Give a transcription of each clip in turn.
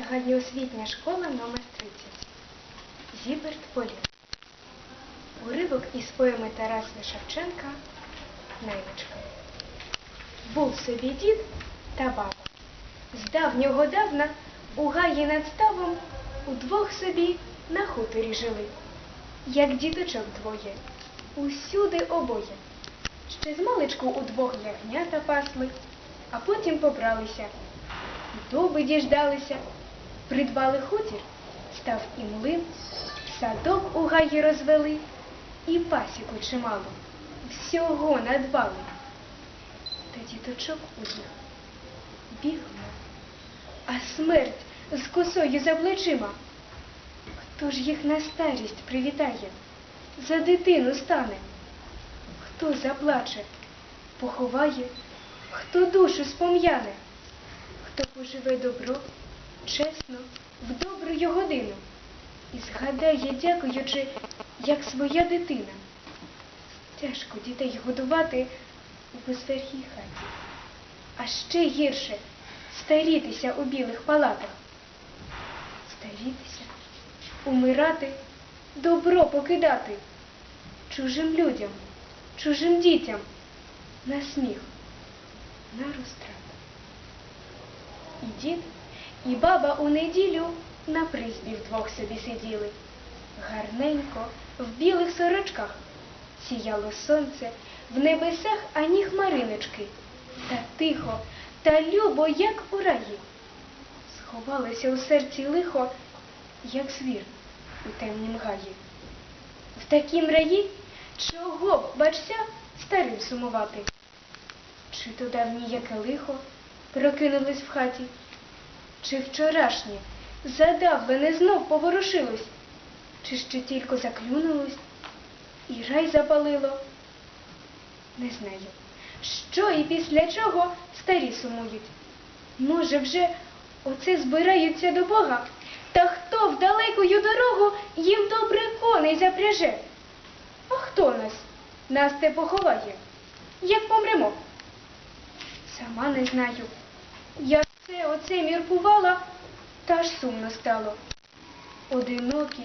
Загальноосвітня школа номер 30. Зіберт Полі. Уривок із поеми Тараса Шевченка Наймичка. Був собі дід та баба. З давнього давна у гаї над ставом удвох собі на хуторі жили. Як діточок двоє, усюди обоє. Ще з маличку удвох ягнята пасли, а потім побралися. Дуби діждалися, придбали хутір, став і млин, садок у гаї розвели, і пасіку чимало, всього надбали. Та діточок у їх бігли, а смерть з косою за плечима. Хто ж їх на старість привітає, за дитину стане? Хто заплаче, поховає, хто душу спом'яне? Хто поживе добро, чесно, в добрую годину і згадає, дякуючи, як своя дитина. Тяжко дітей годувати у безверхій хаті, а ще гірше старітися у білих палатах. Старітися, умирати, добро покидати чужим людям, чужим дітям на сміх, на розтрату. І дід, і баба у неділю на призбі вдвох собі сиділи. Гарненько, в білих сорочках сіяло сонце, в небесах ані хмариночки. Та тихо, та любо, як у раї. Сховалося у серці лихо, як звір у темнім гаї. В такім раї чого б, бачся, старим сумувати? Чи то давні яке лихо прокинулись в хаті, чи вчорашнє задавлене знов поворушилось, чи ще тільки заклюнулось і рай запалило? Не знаю, що і після чого старі сумують. Може, вже оце збираються до Бога, та хто в далекою дорогу їм добре коней запряже? А хто нас? Нас те поховає, як помремо? Сама не знаю. Я все оце міркувала, та аж сумно стало. Одинокі,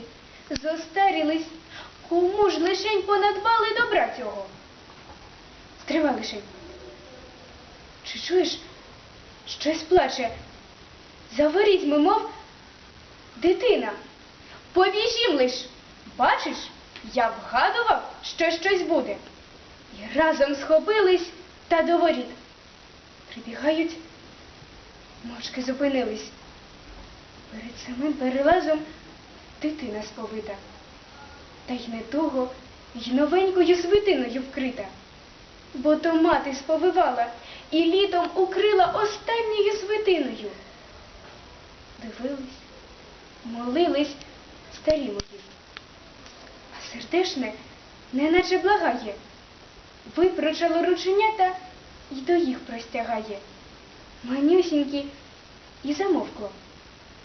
зостарілись, кому ж лишень понадбали добра цього? Стривай лишень. Чи чуєш, щось плаче? За ворітьми, мов дитина. Побіжім лиш. Бачиш, я вгадував, що щось буде. І разом схопились та до воріт. Прибігають, мовчки зупинились. Перед самим перелазом дитина сповита. Та й не того, й новенькою свитиною вкрита. Бо то мати сповивала і літом укрила останньою свитиною. Дивились, молились старі мої. А сердешне неначе благає, випрочало рученята й до їх простягає. Манюсінькі і замовкло,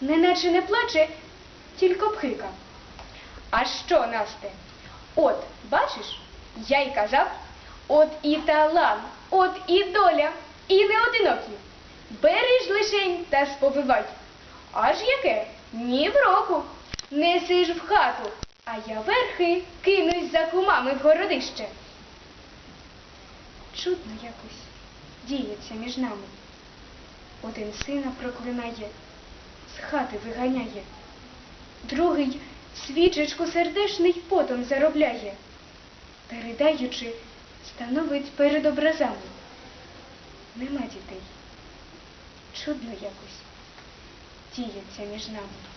неначе не плаче, тільки пхика. А що, Насте? От, бачиш, я й казав, от і талант, от і доля, і не одинокі. Бери ж лишень та сповивай. Аж яке? Ні в року. Неси в хату, а я верхи кинусь за кумами в городище. Чудно якось діється між нами. Один сина проклинає, з хати виганяє, другий свічечку сердешний потом заробляє, передаючи, становить перед образами. Нема дітей. Чудно якось діється між нами.